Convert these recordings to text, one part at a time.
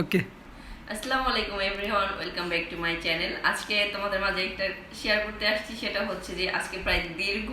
ওকে আসসালামু আলাইকুম everyone welcome back to my channel আজকে তোমাদের মাঝে একটা শেয়ার করতে আসছি সেটা হচ্ছে যে আজকে প্রায় দীর্ঘ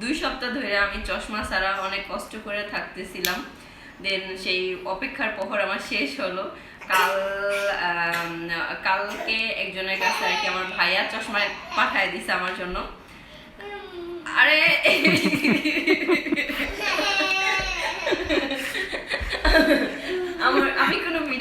দুই সপ্তাহ ধরে আমি চশমা ছাড়া অনেক কষ্ট করে থাকতেছিলাম। দেন সেই অপেক্ষার প্রহর আমার শেষ হলো। কাল কালকে একজনের কাছে আর কি আমার ভাইয়া চশমা পাঠায় দিছে আমার জন্য। আরে!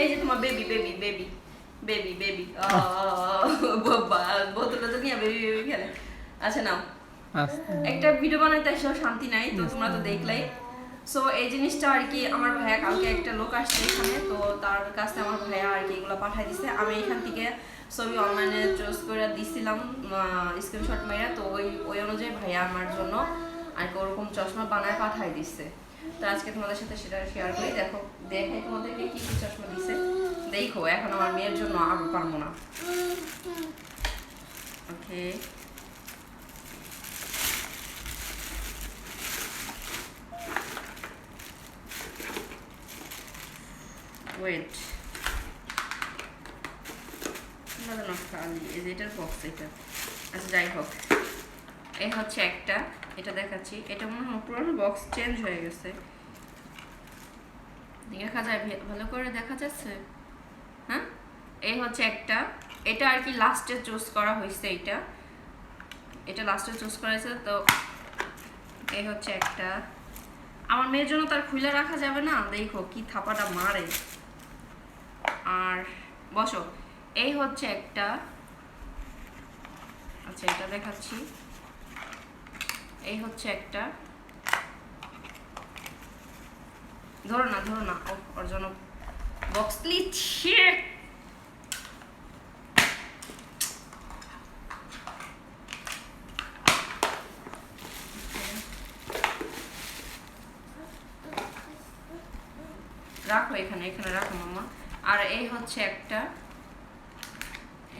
এই যে তোমার baby baby baby baby baby বোতলটা নিয়ে বেবি বেবি খেলে আচ্ছা নাও একটা ভিডিও বানাইতে এসেও শান্তি নাই তো তোমরা তো দেখলাই সো এই জিনিসটা আর কি আমার ভাইয়া কালকে একটা লোক আসছে এখানে তো তার কাছে আমার ভাইয়া আর কি এগুলো পাঠাই দিছে আমি এখান থেকে ছবি অনলাইনে চুজ করে দিছিলাম স্ক্রিনশট মেরে তো ওই ওই অনুযায়ী ভাইয়া আমার জন্য আর কি ওরকম চশমা বানায় পাঠাই দিচ্ছে তো আজকে তোমাদের সাথে সেটা শেয়ার করি। দেখো দেখাই তোমাদেরকে কি কি চশমা দিছে। দেখো, এখন আমার মেয়ের জন্য আরও পারব না। ওকে। ওয়েট খালি এটার বক্স এটা। আচ্ছা যাই হোক। এই হচ্ছে একটা এটা দেখাচ্ছি। এটা মনে হয় পুরোনো বক্স চেঞ্জ হয়ে গেছে। দেখা যায় ভালো করে দেখা যাচ্ছে? হ্যাঁ? এই হচ্ছে একটা। এটা আর কি লাস্টে চুজ করা হয়েছে এটা। এটা লাস্টে চুজ করা হয়েছে, তো এই হচ্ছে একটা। আমার মেয়ের জন্য তার খুলে রাখা যাবে না। দেখো কি থাপাটা মারে। আর বসো। এই হচ্ছে একটা। আচ্ছা এটা দেখাচ্ছি। এই হচ্ছে একটা। ধরো না ধরো না। ও, ওর জন্য বক্স প্লিজ রাখো এখানে এখানে রাখো মামা আর এই হচ্ছে একটা।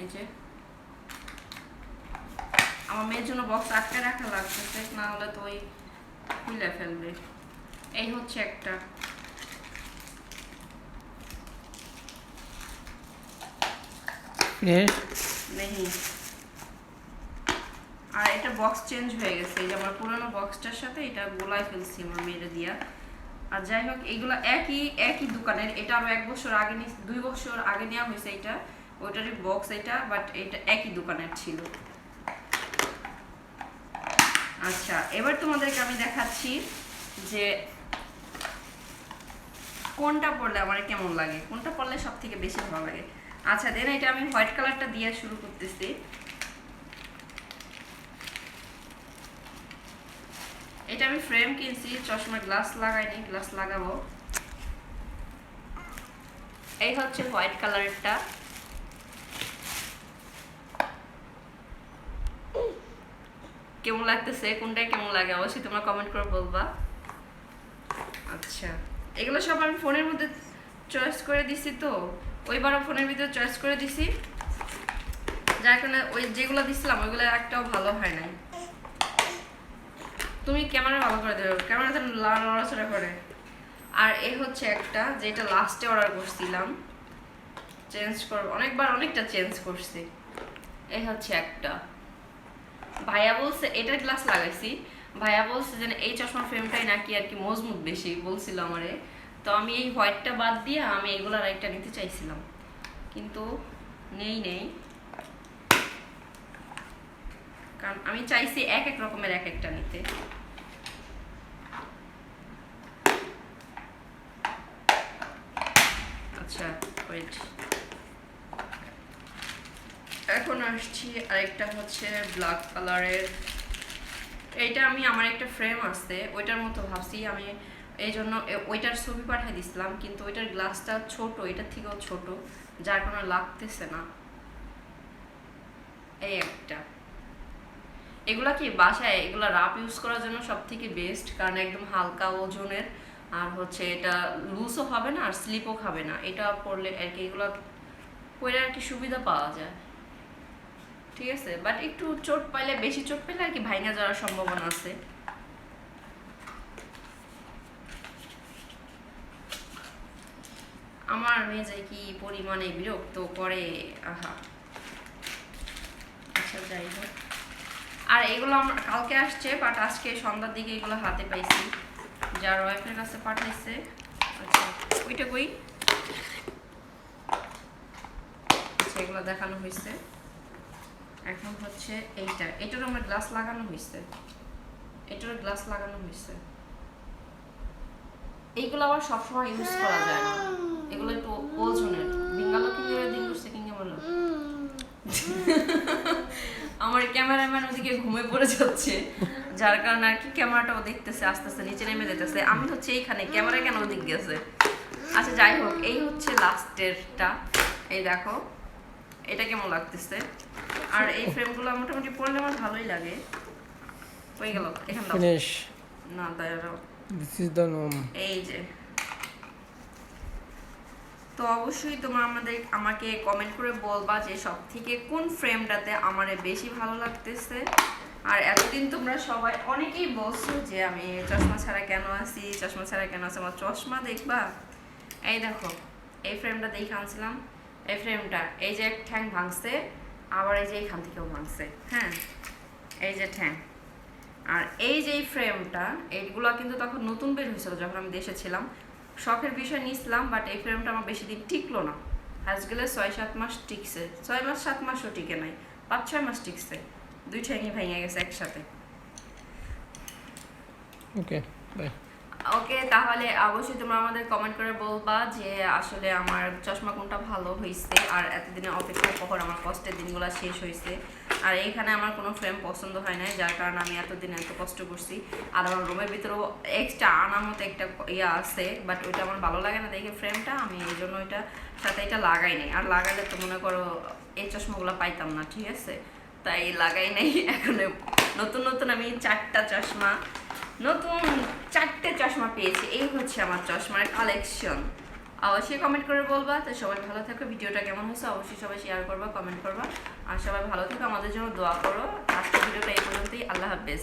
এই যে আমার মেয়ের জন্য বক্স আটকে রাখা লাগতেছে না হলে তো ওই খুলে ফেলবে। এই হচ্ছে একটা। আর এটা বক্স চেঞ্জ হয়ে গেছে এই যে আমার পুরোনো বক্সটার সাথে এটা গোলায় ফেলছি আমার মেয়েরে দিয়া। আর যাই হোক এইগুলো একই একই দোকানের এটা আরও এক বছর আগে দুই বছর আগে নেওয়া হয়েছে এটা ওইটারই বক্স এটা বাট এটা একই দোকানের ছিল। আচ্ছা এবার তোমাদেরকে আমি দেখাচ্ছি যে কোনটা পরলে আমার কেমন লাগে, কোনটা পরলে সব থেকে বেশি ভালো লাগে। আচ্ছা দেন এটা আমি হোয়াইট কালারটা দিয়ে শুরু করতেছি। এটা আমি ফ্রেম কিনছি, চশমা গ্লাস লাগাইনি, গ্লাস লাগাবো। এই হচ্ছে হোয়াইট কালারেরটা। কেমন লাগতেছে কোনটাই কেমন লাগে? অবশ্যই তোমরা কমেন্ট করে বলবা। আচ্ছা। এগুলো সব আমি ফোনের মধ্যে চয়েস করে দিছি তো। ওইবারও ফোনের ভিতরে চয়েস করে দিছি। যার কারণে ওই যেগুলো দিছিলাম, ওইগুলো একটাও ভালো হয় নাই। তুমি ক্যামেরা ভালো করে দেবে ক্যামেরা যেন লড়াচড়া করে। আর এ হচ্ছে একটা, যেটা লাস্টে অর্ডার করছিলাম। চেঞ্জ করব অনেকবার অনেকটা চেঞ্জ করছি। এই হচ্ছে একটা। ভাইয়া বলছে এটার গ্লাস লাগাইছি। ভাইয়া বলছে যে এই চশমার ফ্রেমটাই নাকি আর কি মজবুত বেশি, বলছিল আমারে। তো আমি এই হোয়াইটটা বাদ দিয়ে আমি এগুলার একটা নিতে চাইছিলাম। কিন্তু নেই নেই। কারণ আমি চাইছি এক এক রকমের এক একটা নিতে। আচ্ছা ওয়েট এখন আসছি আরেকটা হচ্ছে ব্ল্যাক কালারের এইটা আমি, আমার একটা ফ্রেম আছে, ওইটার মতো ভাবছি আমি। এই জন্য ওইটার ছবি পাঠিয়ে দিছিলাম, কিন্তু ওইটার গ্লাসটা ছোট, এটার থেকেও ছোট, যার কারণে লাগতেছে না। এই একটা। এগুলা কি বাসায়, এগুলা রাপ ইউজ করার জন্য সব থেকে বেস্ট কারণ একদম হালকা ওজনের। আর হচ্ছে এটা লুজও হবে না, আর স্লিপও খাবে না। এটা পরলে আর কি এগুলো পরে আর কি সুবিধা পাওয়া যায়। ঠিক আছে? বাট একটু চোট পাইলে, বেশি চোট পেলে আর কি ভাইঙা যাওয়ার সম্ভাবনা আছে। আমার মেয়ে যে কি পরিমাণে বিরক্ত করে, আহা। আচ্ছা যাই হোক। আর এগুলো আমার কালকে আসছে বাট আজকে সন্ধ্যার দিকে এগুলো হাতে পাইছি। যার ওয়াইফের কাছে পাঠাইছে। আচ্ছা ওইটা কই? আচ্ছা এগুলো দেখানো হয়েছে এখন হচ্ছে এইটা। এটার আমার গ্লাস লাগানো হয়েছে এটার গ্লাস লাগানো হয়েছে এইগুলো আবার সবসময় ইউজ করা যায় না। এগুলো একটু ওজনের। বিঙ্গালো কিনে দিন করছে কিনে বলল আমার ক্যামেরাম্যান ওদিকে ঘুমে পড়ে যাচ্ছে। যার কারণে আর কি ক্যামেরাটাও দেখতেছে আস্তে আস্তে নিচে নেমে যেতেছে আমি হচ্ছে এইখানে, ক্যামেরা কেন ওদিক গেছে আচ্ছা যাই হোক, এই হচ্ছে লাস্টেরটা এই দেখো, এটা কেমন লাগতেছে? আর এই ফ্রেমগুলো মোটামুটি পড়লে আমার ভালোই লাগে। হয়ে গেল এখানে দাও। ফিনিশ না দাঁড়াও দিস ইজ দ্য নোম এই যে। তো অবশ্যই তোমরা আমাদের আমাকে কমেন্ট করে বলবা যে সব থেকে কোন ফ্রেমটাতে আমার বেশি ভালো লাগতেছে। আর এতদিন তোমরা সবাই অনেকেই বলছো যে আমি চশমা ছাড়া কেন আছি চশমা ছাড়া কেন আছি আমার চশমা দেখবা? এই দেখো এই ফ্রেমটা দেখে আনছিলাম। এই ফ্রেমটা এই যে এক ঠ্যাং ভাঙছে আবার এই যে এখান থেকেও ভাঙছে হ্যাঁ? এই যে ঠ্যাং। আর এই যে ফ্রেমটা এইগুলো কিন্তু তখন নতুন বের হয়েছিল যখন আমি দেশে ছিলাম। শখের বিষয় নিয়েছিলাম বাট এই ফ্রেমটা আমার বেশি দিন টিকলো না। আজ গেলে ছয় সাত মাস টিকছে। ছয় মাস, সাত মাসও টিকে নাই। পাঁচ, ছয় মাস টিকছে। দুই ঠ্যাঙই ভেঙে গেছে একসাথে। ওকে বাই ওকে, তাহলে অবশ্যই তোমরা আমাদের কমেন্ট করে বলবা যে আসলে আমার চশমা কোনটা ভালো হয়েছে আর এতদিনে অপেক্ষার পর আমার কষ্টের দিনগুলো শেষ হয়েছে আর এইখানে আমার কোনো ফ্রেম পছন্দ হয় না যার কারণে আমি এতদিন এত কষ্ট করছি। আর আমার রুমের ভিতরেও এক্সট্রা আনার মতো একটা ইয়ে আছে বাট ওইটা আমার ভালো লাগে না দেখে ফ্রেমটা আমি এই জন্য ওইটা সাথে এটা লাগাই নাই। আর লাগালে তো মনে করো এই চশমাগুলো পাইতাম না, ঠিক আছে? তাই লাগাই নাই, এখন নতুন নতুন আমি চারটা চশমা নতুন চারটে চশমা পেয়েছি। এই হচ্ছে আমার চশমার কালেকশন অবশ্যই কমেন্ট করে বলবা। তো সবাই ভালো থাকো। ভিডিওটা কেমন হয়েছে অবশ্যই সবাই শেয়ার করবা কমেন্ট করবা। আর সবাই ভালো থাকো। আমাদের জন্য দোয়া করো। আজকের ভিডিওটা এই পর্যন্তই। আল্লাহ হাফেজ।